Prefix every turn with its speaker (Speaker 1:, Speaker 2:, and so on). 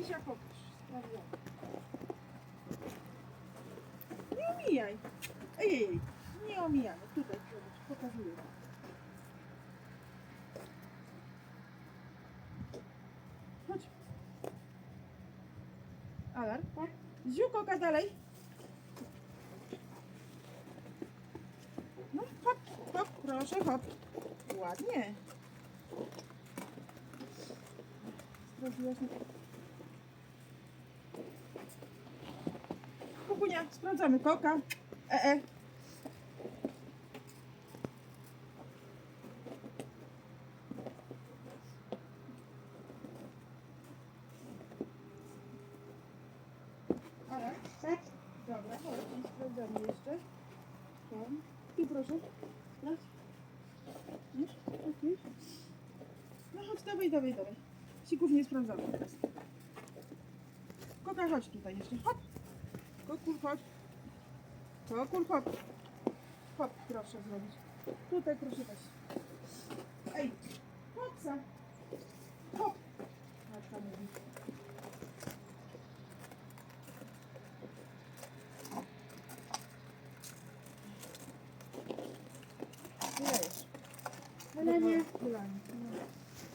Speaker 1: Kisia, pokaż. Sprawdzamy. Nie omijaj. Ej, ej. Nie omijamy. Tutaj, zobacz, pokazuję. Chodź. Alar, tak? Ziu, koka dalej. No, hop, hop, proszę, hop. Ładnie. Sprawdziłaś mi. Kukunia, sprawdzamy koka. E, e. Ale, tak? Sprawdzamy jeszcze. Tam. Proszę. Okej. No chodź, dawaj, dawaj, dawaj. Sików nie sprawdzamy teraz. Koka, chodź tutaj jeszcze. Hop. Kokul, chodź. Kokul, hop. Hop, proszę zrobić. Tutaj proszę też. Ej, hopsa. Hop. Matka mówi. Wylejesz.
Speaker 2: Ale nie.
Speaker 1: Wylanie.